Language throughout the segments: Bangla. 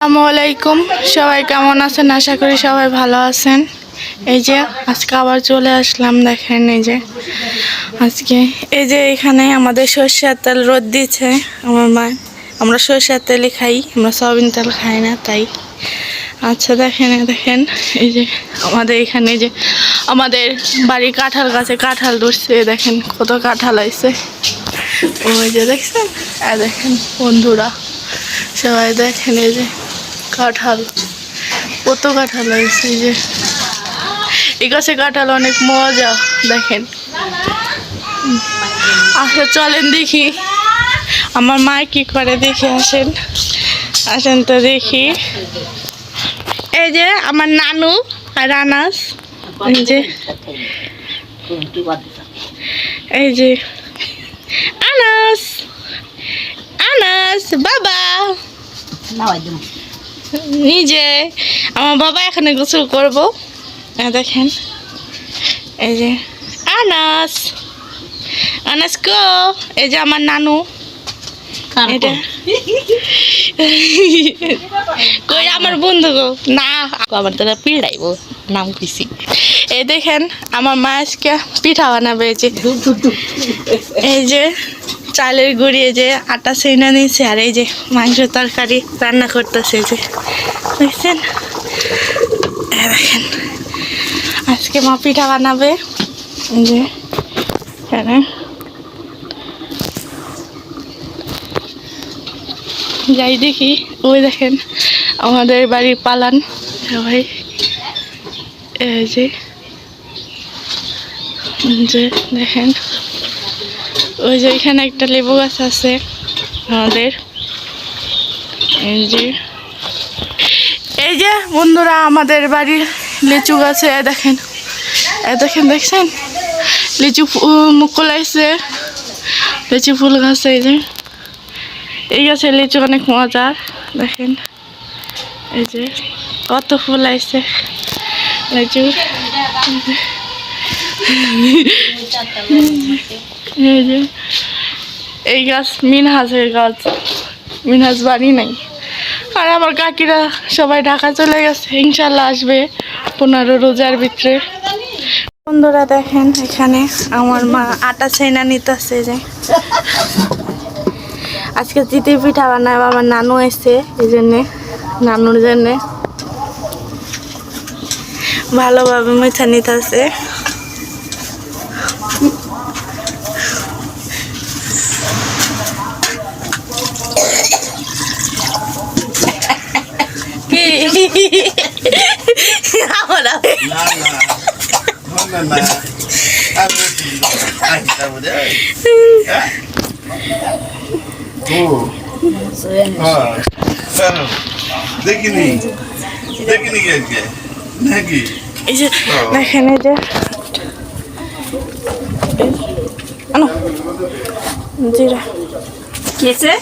আসসালামু আলাইকুম। সবাই কেমন আছেন? আশা করি সবাই ভালো আছেন। এই যে, আজকে আবার চলে আসলাম, দেখেন এই যে। আজকে এই যে এখানে আমাদের সর্ষের তেল রোদ দিচ্ছে আমার মা, আমরা সর্ষের তেলই খাই, আমরা সয়াবিন তেল খাই না, তাই। আচ্ছা দেখেন দেখেন, এই যে আমাদের এখানে যে আমাদের বাড়ি কাঁঠাল গাছে কাঁঠাল ধরছে, দেখেন কত কাঁঠাল হয়েছে ওই যে দেখছেন? আর দেখেন, বন্ধুরা, সবাই দেখেন এই যে। কাঁঠাল, কত কাঁঠাল হয়েছে যে। এই গাছে কাঁঠাল অনেক মজা, দেখেন। আচ্ছা চলেন দেখি। আমার মা কি করে দেখে আসেন। আসেন তো দেখি। এই যে আমার নানু আর আনাস, এই যে। এই যে। আনাস আনাস, বাবা। নিজে আমার বাবা এখানে গোসল করব। এই দেখেন। এই যে আনাস। আনাস কো? এই যে আমার নানু। এটা কই আমার বন্ধু গো? না আমার তারা পিড়াইবো নাম কইছি। এই দেখেন আমার মা আজকে পিঠা বানাবে এই যে। এই যে চালের গুঁড়ি, এই যে আটা সেইনা নিয়েছে আর এই যে মাংস তরকারি রান্না করতেছে যে। দেখছেন? দেখেন, আজকে মা পিঠা বানাবে যে যাই দেখি, ওই দেখেন আমাদের বাড়ির পালান। সবাই এই যে দেখেন। ওই যে এখানে একটা লেবু গাছ আছে আমাদের। এই যে। এই যে বন্ধুরা আমাদের বাড়ির লিচু গাছে দেখেন। এ দেখেন দেখছেন? লিচু মুখ কলাইছে লিচু ফুল গাছে এই যে। এই গাছে লিচু অনেক মজার দেখেন। এই যে কত ফুল আইছে লিচু এই যে, এই গাছ, মিনহাজের গাছ। মিনহাজ বাড়ি নাই। আর আমার কাকিরা সবাই ঢাকা চলে গেছে। ইনশাল্লাহ আসবে পনেরো রোজার ভিতরে। বন্ধুরা দেখেন এখানে আমার মা আটা ছাইনা নিতেছে যে। আজকে চিতি পিঠা বানায় আমার নানু এসে এই জন্যে, নানুর জন্যে। ভালোভাবে মিঠা নিতেছে কি আমরা না না না না আমি আই যাব রে ও হ্যাঁ হ্যাঁ দেখিনি দেখিনি যে দেখেন এই যে আনো জিরা কেসে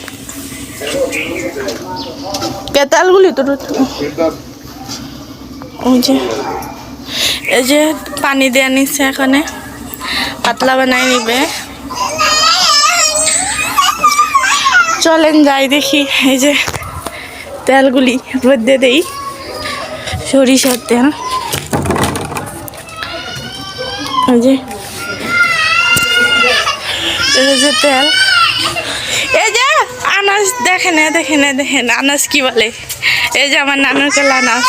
পেতালগুলি তো ওই যে। এই যে পানি দেওয়া নিচ্ছে এখানে। পাতলা বানাই নিবে। চলেন যাই দেখি, এই যে তেলগুলি রোদে দেই, সরিষার তেল। এই যে এই যে তেল। এই যে আনাস দেখেন এ দেখেন এ দেখেন আনাস কি বলে? এই যে আমার নানুর কেল আনাস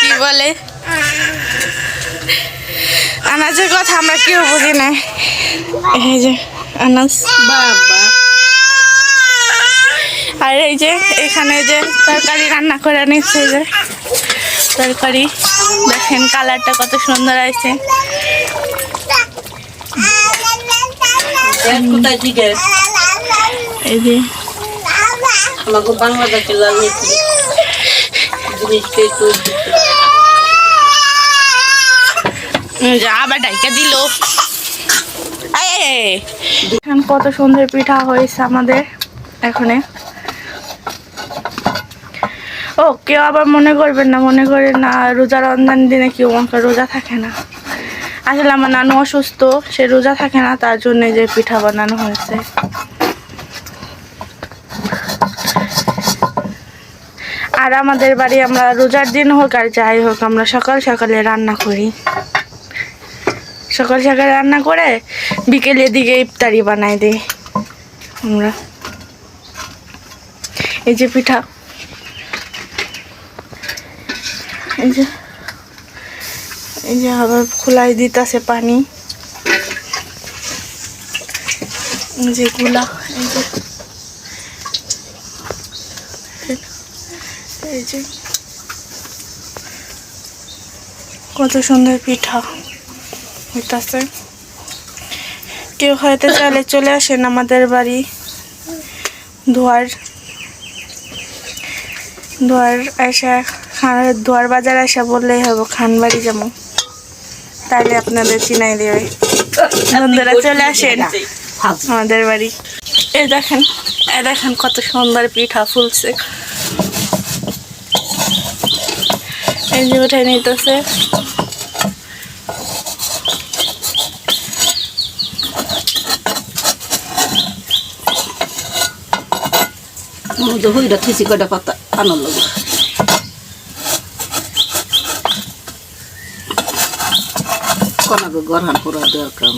কি বলে। আনাজের কথা আমরা কেউ বুঝি না। এই যে বাবা। আর এই যে, এখানে যে তরকারি রান্না করে নিচ্ছে যে, তরকারি। দেখেন, কালারটা কত সুন্দর আছে কোথায় ঠিক আছে এই যে। আমাকে বাংলাদেশে একটু আবার ডাইকা দিল। এখন কত সুন্দর পিঠা হয়েছে আমাদের এখানে। ও কেউ আবার মনে করবেন না মনে করেন না রোজা রমজান দিনে কেউ রোজা থাকে না। আসলে আমার নানু অসুস্থ, সে রোজা থাকে না, তার জন্য যে পিঠা বানানো হয়েছে। আর আমাদের বাড়ি আমরা রোজার দিন হোক আর যাই হোক, আমরা সকাল সকালে রান্না করি। সকাল সকালে রান্না করে বিকেলের দিকে ইফতারি বানাই দিই আমরা। এই যে পিঠা। এই যে এই যে আবার খোলাই দিতেছে পানি। এই যে গুলা, এই যে। এই যে। কত সুন্দর পিঠা হইতাছে। কেউ হয়তো চালে চলে আসেন আমাদের বাড়ি, দুয়ার। দুয়ার আসা খান- দুয়ার বাজার আসা বললেই হবে খান বাড়ি যাব। তাহলে আপনাদের চিনাই দেবে বন্ধুরা চলে আসেন। আমাদের বাড়ি। এ দেখেন এ দেখেন কত সুন্দর পিঠা ফুলছে। এই যে উঠে নিতেছে। মধ্যে হইরা খিচি কয়টা পাতা আনার গরহান করা দরকার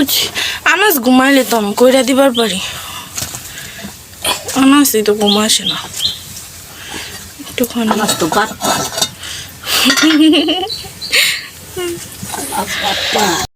উচ, আনাস ঘুমাইলে তো আমি কইরা দিবার পারি আনাসই তো ঘুম আসে না একটুখানি আমার তো বাদ